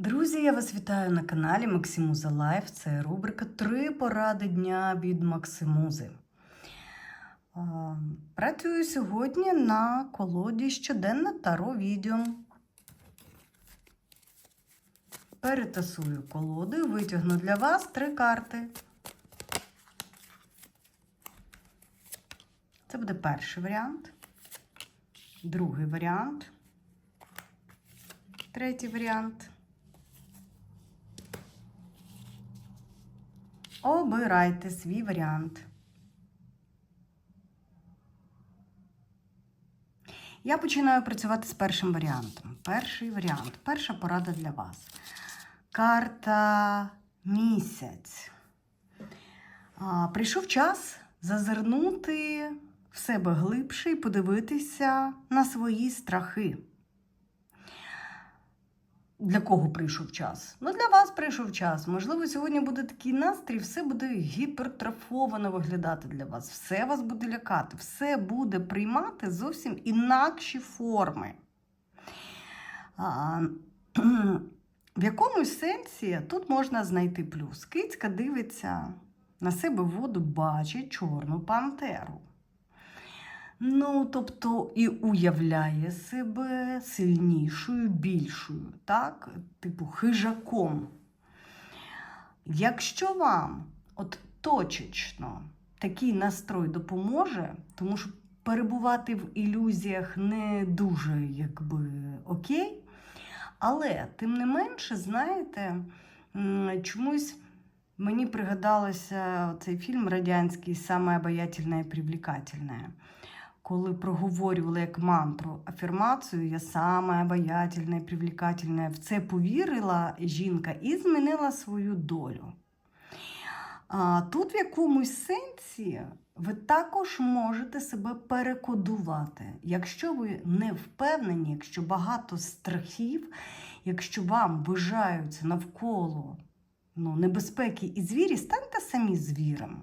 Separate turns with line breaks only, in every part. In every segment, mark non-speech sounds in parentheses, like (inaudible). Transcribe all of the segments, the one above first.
Друзі, я вас вітаю на каналі Максимуза Лайф. Це рубрика Три поради дня від Максимузи. Працюю сьогодні на колоді щоденне таро відео. Перетасую колоду і витягну для вас три карти. Це буде перший варіант, другий варіант, третій варіант. Обирайте свій варіант. Я починаю працювати з першим варіантом. Перший варіант. Перша порада для вас. Карта місяць. Прийшов час зазирнути в себе глибше і подивитися на свої страхи. Для кого прийшов час? Ну, для вас прийшов час. Можливо, сьогодні буде такий настрій, все буде гіпертрофовано виглядати для вас. Все вас буде лякати, все буде приймати зовсім інакші форми. А, в якомусь сенсі тут можна знайти плюс. Кицька дивиться на себе воду, бачить чорну пантеру. Ну, тобто і уявляє себе сильнішою, більшою, так? Типу хижаком. Якщо вам от точечно такий настрой допоможе, тому що перебувати в ілюзіях не дуже якби окей, але тим не менше, знаєте, чомусь мені пригадалося цей фільм радянський «Саме обаятельне і привлекательне» коли проговорювали як мантру афірмацію, я саме обаятельна і привлекательна, в це повірила жінка і змінила свою долю. А тут в якомусь сенсі ви також можете себе перекодувати. Якщо ви не впевнені, якщо багато страхів, якщо вам бажаються навколо ну, небезпеки і звірі, станьте самі звіром,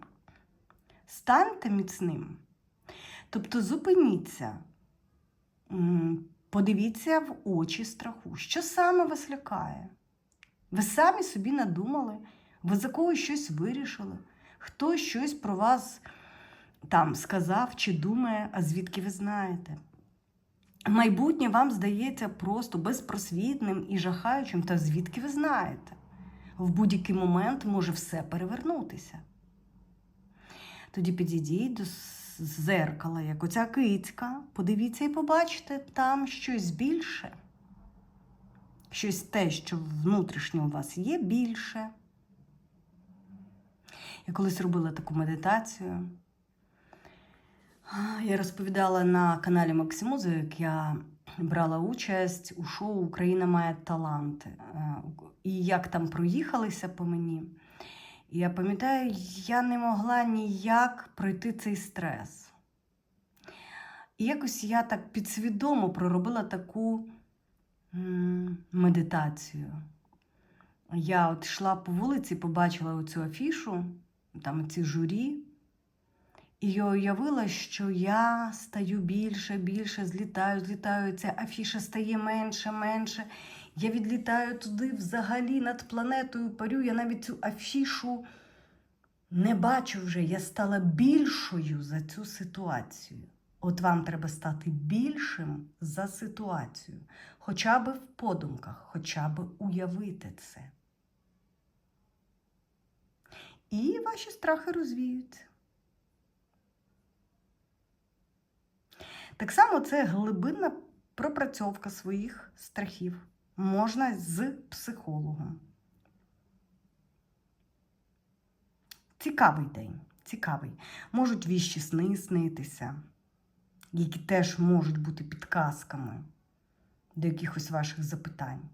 станьте міцним. Тобто зупиніться, подивіться в очі страху. Що саме вас лякає? Ви самі собі надумали, ви за когось щось вирішили, хтось щось про вас там сказав чи думає, а звідки ви знаєте? Майбутнє вам здається просто безпросвітним і жахаючим, та звідки ви знаєте? В будь-який момент може все перевернутися. Тоді підійдіть до зеркала, як оця кицька, подивіться і побачите там щось більше. Щось те, що внутрішньо у вас є більше. Я колись робила таку медитацію. Я розповідала на каналі Максимузу, як я брала участь у шоу Україна має таланти. І як там проїхалися по мені. Я пам'ятаю, я не могла ніяк пройти цей стрес. І якось я так підсвідомо проробила таку медитацію. Я от йшла по вулиці, побачила оцю афішу, там ці журі, і я уявила, що я стаю більше, більше, злітаю, злітаю. Ця афіша стає менше, менше. Я відлітаю туди взагалі над планетою парю. Я навіть цю афішу не бачу вже. Я стала більшою за цю ситуацію. От вам треба стати більшим за ситуацію, хоча б в подумках, хоча б уявити це. І ваші страхи розвіються. Так само це глибинна пропрацьовка своїх страхів. Можна з психологом. Цікавий день, цікавий. Можуть віщі сни снитися, які теж можуть бути підказками до якихось ваших запитань.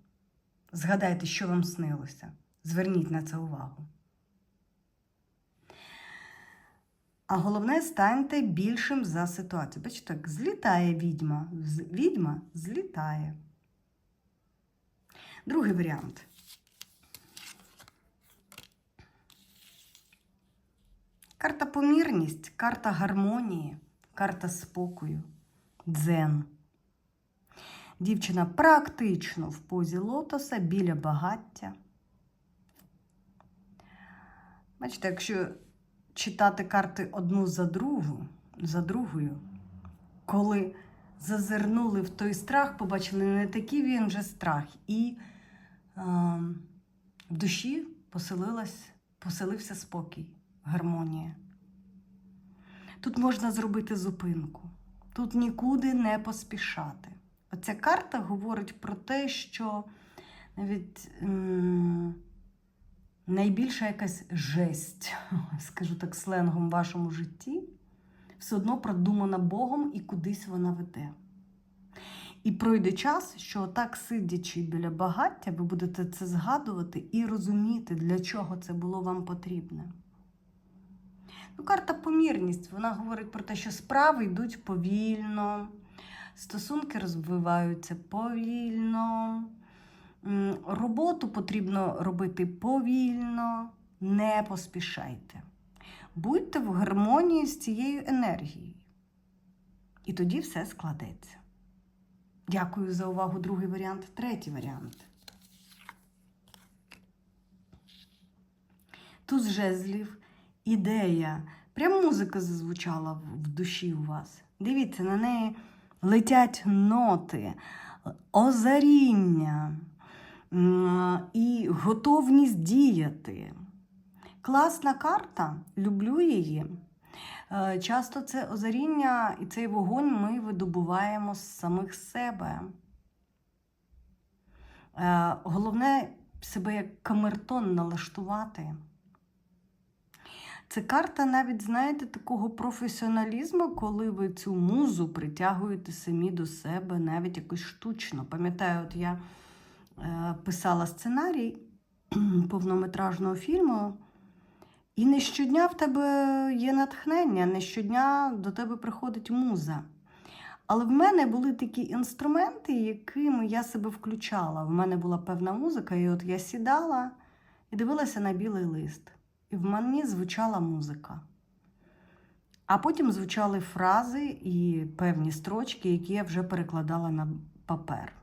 Згадайте, що вам снилося. Зверніть на це увагу. А головне, станьте більшим за ситуацію. Бачите, так, злітає відьма. Відьма злітає. Другий варіант. Карта помірність, карта гармонії, карта спокою, дзен. Дівчина практично в позі лотоса біля багаття. Бачите, якщо читати карти одну за другу, за другою, коли зазирнули в той страх, побачили не такий він же страх, і е, в душі поселилась, поселився спокій, гармонія. Тут можна зробити зупинку, тут нікуди не поспішати. Оця карта говорить про те, що навіть м, найбільша якась жесть, (laughs) скажу так сленгом, в вашому житті, все одно продумана Богом і кудись вона веде. І пройде час, що так сидячи біля багаття, ви будете це згадувати і розуміти, для чого це було вам потрібне. Ну, карта помірність. Вона говорить про те, що справи йдуть повільно, стосунки розвиваються повільно, роботу потрібно робити повільно, не поспішайте. Будьте в гармонії з цією енергією. І тоді все складеться. Дякую за увагу. Другий варіант. Третій варіант. Туз жезлів, ідея. Прям музика зазвучала в душі у вас. Дивіться, на неї летять ноти, озаріння і готовність діяти. Класна карта, люблю її. Е, Часто це озаріння і цей вогонь ми видобуваємо з самих себе. Е, Головне себе як камертон налаштувати. Це карта навіть, знаєте, такого професіоналізму, коли ви цю музу притягуєте самі до себе, навіть якось штучно. Пам'ятаю, от я е, писала сценарій (clears throat) повнометражного фільму. І не щодня в тебе є натхнення, не щодня до тебе приходить муза. Але в мене були такі інструменти, якими я себе включала. В мене була певна музика, і от я сідала і дивилася на білий лист. І в мені звучала музика. А потім звучали фрази і певні строчки, які я вже перекладала на папер.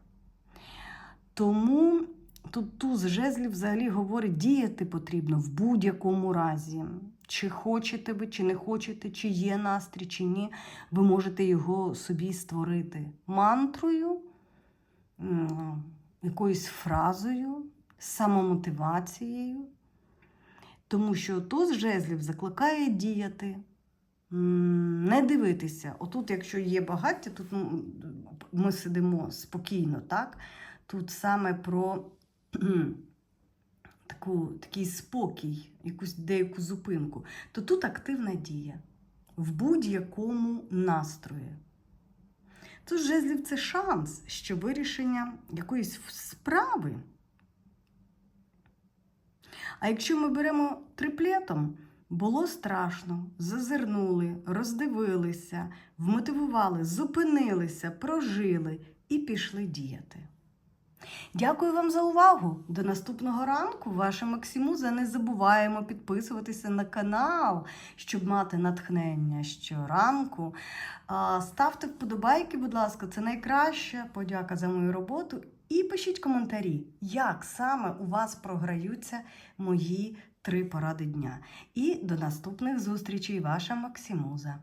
Тому тут туз жезлів взагалі говорить, діяти потрібно в будь-якому разі. Чи хочете ви, чи не хочете, чи є настрій, чи ні, ви можете його собі створити мантрою, якоюсь фразою, самомотивацією. Тому що туз жезлів закликає діяти, не дивитися. Отут, якщо є багаття, тут ну, ми сидимо спокійно, так? Тут саме про (clears throat) таку, такий спокій, якусь деяку зупинку, то тут активна дія в будь-якому настрої. Тут жезлів це шанс, що вирішення якоїсь справи. А якщо ми беремо триплетом, було страшно, зазирнули, роздивилися, вмотивували, зупинилися, прожили і пішли діяти. Дякую вам за увагу! До наступного ранку, ваша Максимуза. Не забуваємо підписуватися на канал, щоб мати натхнення щоранку. Ставте вподобайки, будь ласка, це найкраща подяка за мою роботу. І пишіть коментарі, як саме у вас програються мої три поради дня. І до наступних зустрічей, ваша Максимуза.